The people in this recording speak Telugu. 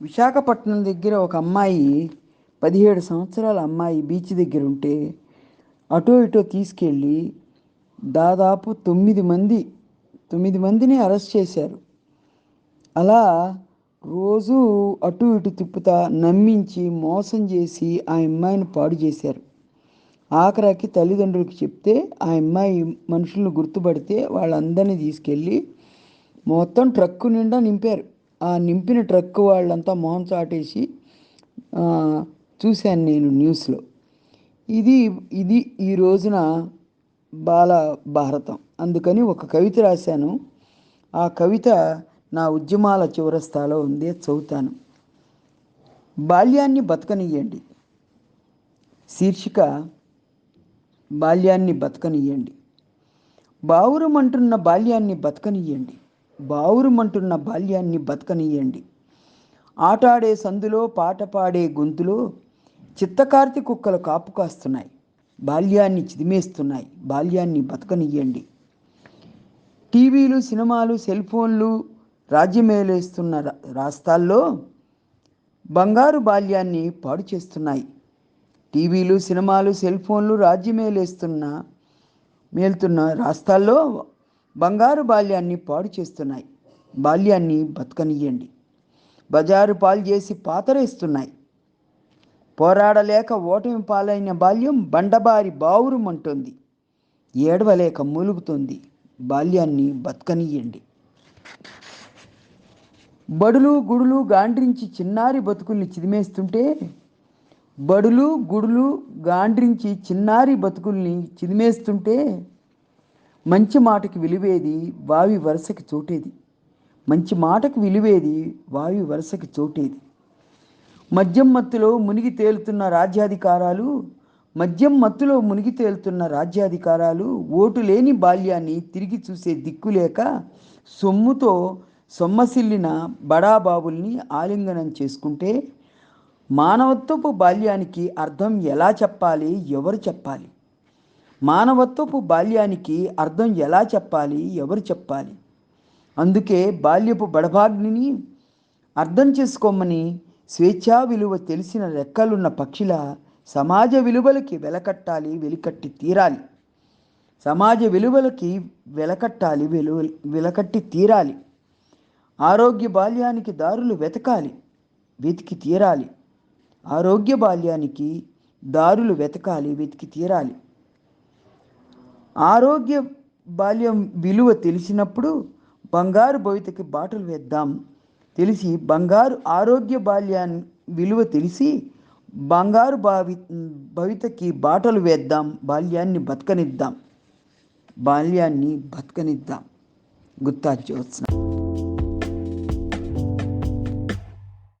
విశాఖపట్నం దగ్గర ఒక అమ్మాయి పదిహేడు సంవత్సరాల అమ్మాయి బీచ్ దగ్గర ఉంటే అటో ఇటో తీసుకెళ్ళి దాదాపు తొమ్మిది మంది తొమ్మిది మందిని అరెస్ట్ చేశారు. అలా రోజు అటు ఇటు తిప్పుతా నమ్మించి మోసం చేసి ఆ అమ్మాయిని పాడు చేశారు. ఆఖరాకి తల్లిదండ్రులకు చెప్తే ఆ అమ్మాయి మనుషులను గుర్తుపడితే వాళ్ళందరినీ తీసుకెళ్ళి మొత్తం ట్రక్కు నిండా నింపారు. ఆ నింపిన ట్రక్ వాళ్ళంతా మొహం చాటేసి చూశాను నేను న్యూస్లో. ఇది ఇది ఈ రోజున బాల భారతం. అందుకని ఒక కవిత రాశాను. ఆ కవిత నా ఉద్యమాల చివరస్తాలో ఉంది చదువుతాను. బాల్యాన్ని బతకనియ్యండి. శీర్షిక బాల్యాన్ని బతకనియ్యండి. బావురమంటున్న బాల్యాన్ని బతకనియ్యండి. బావురుమంటున్న బాల్యాన్ని బతకనీయండి. ఆటాడే సందులో పాట పాడే గొంతులో చిత్తకార్తి కుక్కలు కాపు కాస్తున్నాయి. బాల్యాన్ని చిదిమేస్తున్నాయి. బాల్యాన్ని బతకనియ్యండి టీవీలు సినిమాలు సెల్ ఫోన్లు రాజ్యమేలేస్తున్న రా- రాష్ట్రాల్లో బంగారు బాల్యాన్ని పాడు చేస్తున్నాయి. టీవీలు సినిమాలు సెల్ ఫోన్లు రాజ్యమేలేస్తున్న మేలుతున్న రాష్ట్రాల్లో బంగారు బాల్యాన్ని పాడు చేస్తున్నాయి. బాల్యాన్ని బతకనియ్యండి. బజారు పాలు చేసి పాతరేస్తున్నాయి. పోరాడలేక ఓటమి పాలైన బాల్యం బండబారి బావురుమంటుంది ఏడవలేక మూలుగుతుంది. బాల్యాన్ని బతకనియ్యండి. బడులు గుడులు గాండ్రించి చిన్నారి బతుకుల్ని చిదిమేస్తుంటే బడులు గుడులు గాండ్రించి చిన్నారి బతుకుల్ని చిదిమేస్తుంటే మంచి మాటకి విలువేది వావి వరుసకి చోటేది. మంచి మాటకు విలువేది వావి వరుసకి చోటేది. మద్యం మత్తులో మునిగి తేలుతున్న రాజ్యాధికారాలు మద్యం మత్తులో మునిగి తేలుతున్న రాజ్యాధికారాలు ఓటు లేని బాల్యాన్ని తిరిగి చూసే దిక్కులేక సొమ్ముతో సొమ్మసిల్లిన బడాబాబుల్ని ఆలింగనం చేసుకుంటే మానవత్వపు బాల్యానికి అర్థం ఎలా చెప్పాలి? ఎవరు చెప్పాలి? మానవత్వపు బాల్యానికి అర్థం ఎలా చెప్పాలి? ఎవరు చెప్పాలి? అందుకే బాల్యపు బడభాగ్ని అర్థం చేసుకోమని స్వేచ్ఛా విలువ తెలిసిన రెక్కలున్న పక్షిల సమాజ విలువలకి వెలకట్టాలి వెలికట్టి తీరాలి. సమాజ విలువలకి వెలకట్టాలి వెలు వెలకట్టి తీరాలి. ఆరోగ్య బాల్యానికి దారులు వెతకాలి వెతికి తీరాలి. ఆరోగ్య బాల్యానికి దారులు వెతకాలి వెతికి తీరాలి. ఆరోగ్య బాల్యం విలువ తెలిసినప్పుడు బంగారు భవితకి బాటలు వేద్దాం. తెలిసి బంగారు ఆరోగ్య బాల్యాన్ని విలువ తెలిసి బంగారు భావి భవితకి బాటలు వేద్దాం. బాల్యాన్ని బతకనిద్దాం. బాల్యాన్ని బతకనిద్దాం. గుత్తా జ్యోత్స్న